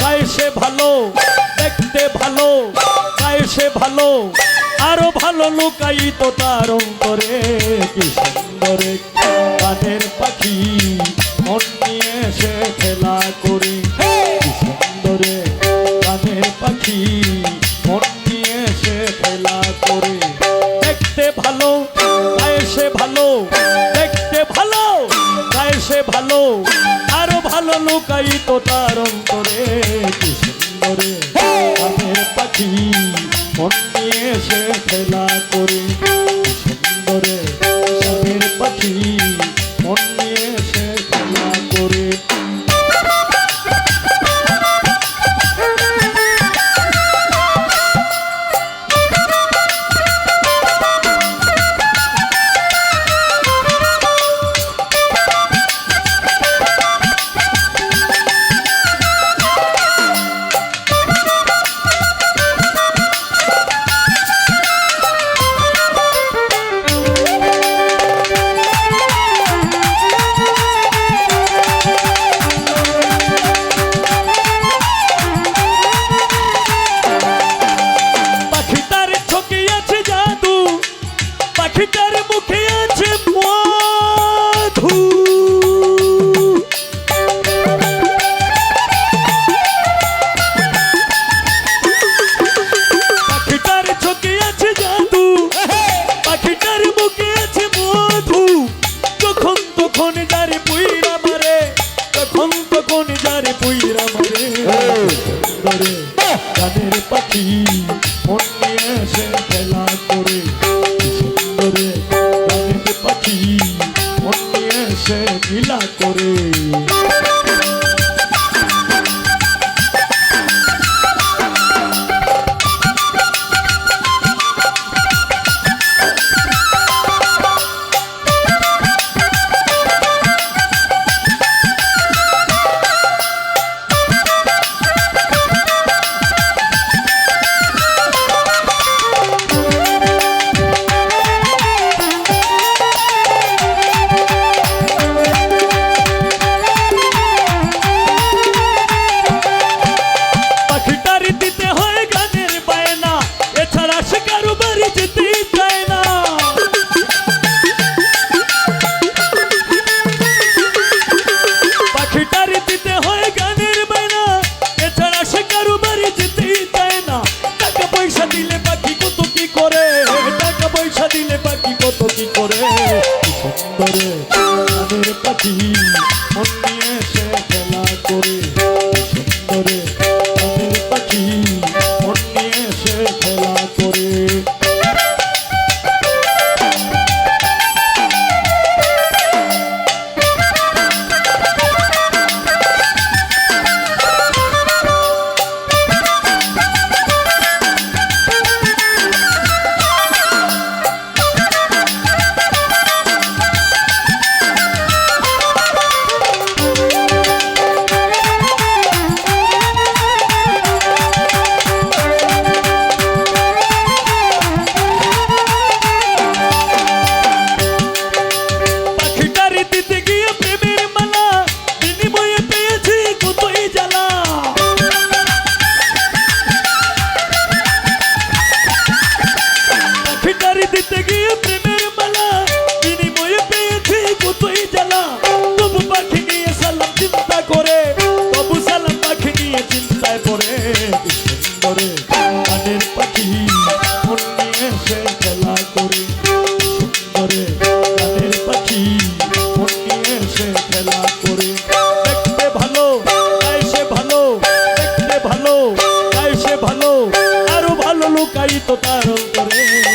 গায়ে ভালো, দেখতে ভালো গায়ে ভালো, আরও ভালো লুকাই তো তার অন্তরে। কি সুন্দর কানের পাখি, মন নিয়ে সে খেলা করি। কি সুন্দর কানের পাখি, মন নিয়ে সে খেলা করে। দেখতে ভালো গায়ে ভালো, দেখতে ভালো গায়ে ভালো, আরও ভালো লুকাই তো তার অন্তরে। পাখিটার মুখে আছে মধু। পাখিটার চোখে আছে জাদু। পাখিটার মুখে আছে মধু। যখন তখন যারে পুইরা মারে তখন তখন যারে পুইরা মারে। গানের পাখি মন নিয়ে খেলা করে। কারও বাড়ি যেতেই চায় না। পাখিটার দিতে হয় গানের বায়না, এছাড়া সে কারও বাড়ি যেতেই চায় না। টাকা পয়সা দিলে পাখি কত কি করে? টাকা পয়সা দিলে পাখি কত কি করে? সুন্দরে পাখি আরও ভালো লুকাই তো তার অন্তরে।